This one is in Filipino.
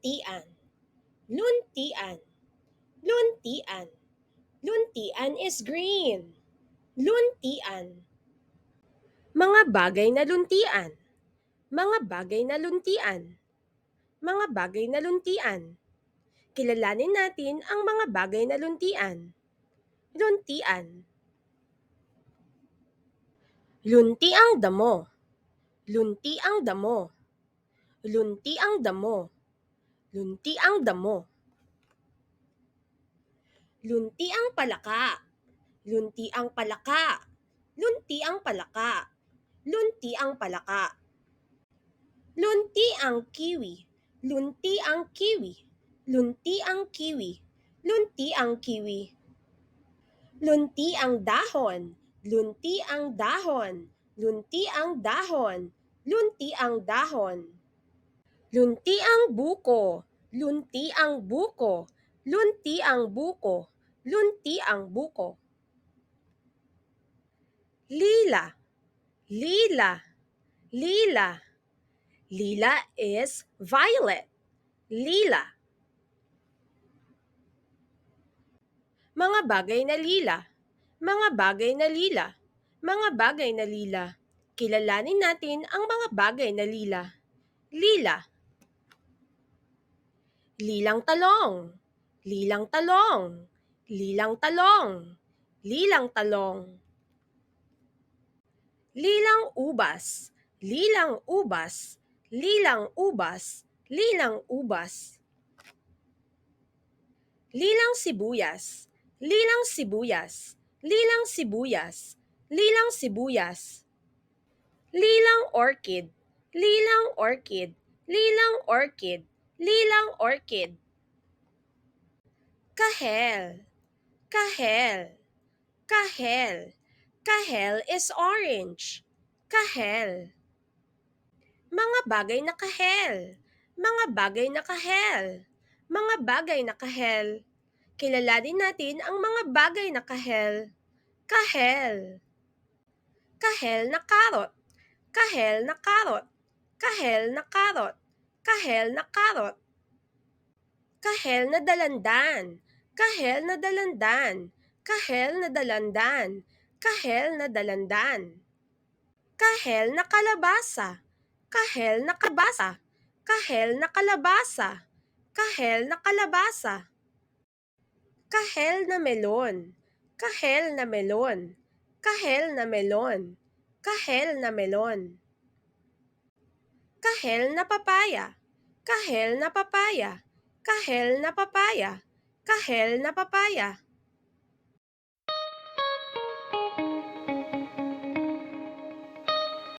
Luntian. Luntian. Luntian. Luntian is green. Luntian. Mga bagay na luntian. Mga bagay na luntian. Mga bagay na luntian. Kilalanin natin ang mga bagay na luntian. Luntian. Lunti ang damo. Lunti ang damo. Lunti ang damo. Lunti ang damo. Lunti ang palaka. Lunti ang palaka. Lunti ang palaka. Lunti ang palaka. Lunti ang kiwi. Lunti ang kiwi. Lunti ang kiwi. Lunti ang kiwi. Lunti ang dahon. Lunti ang dahon. Lunti ang dahon. Lunti ang dahon. Lunti ang buko. Lunti ang buko. Lunti ang buko. Lunti ang buko. Lila. Lila. Lila. Lila is violet. Lila. Mga bagay na lila. Mga bagay na lila. Mga bagay na lila. Kilalanin natin ang mga bagay na lila. Lila. Lilang talong. Lilang talong. Lilang talong. Lilang talong. Lilang ubas. Lilang ubas. Lilang ubas. Lilang ubas. Lilang sibuyas. Lilang sibuyas. Lilang sibuyas. Lilang sibuyas. Lilang orchid. Lilang orchid. Lilang orchid. Lilang orchid. Kahel. Kahel. Kahel. Kahel is orange. Kahel. Mga bagay na kahel. Mga bagay na kahel. Mga bagay na kahel. Kilalanin natin ang mga bagay na kahel. Kahel. Kahel na karot. Kahel na karot. Kahel na karot. Kahel na karot. Kahel na dalandan. Kahel na dalandan. Kahel na dalandan. Kahel na dalandan. Kahel na kalabasa. Kahel na kabasa. Kahel na kalabasa. Kahel na kalabasa. Kahel na melon. Kahel na melon. Kahel na melon. Kahel na melon. Kahel na papaya. Kahel na papaya. Kahel na papaya. Kahel na papaya.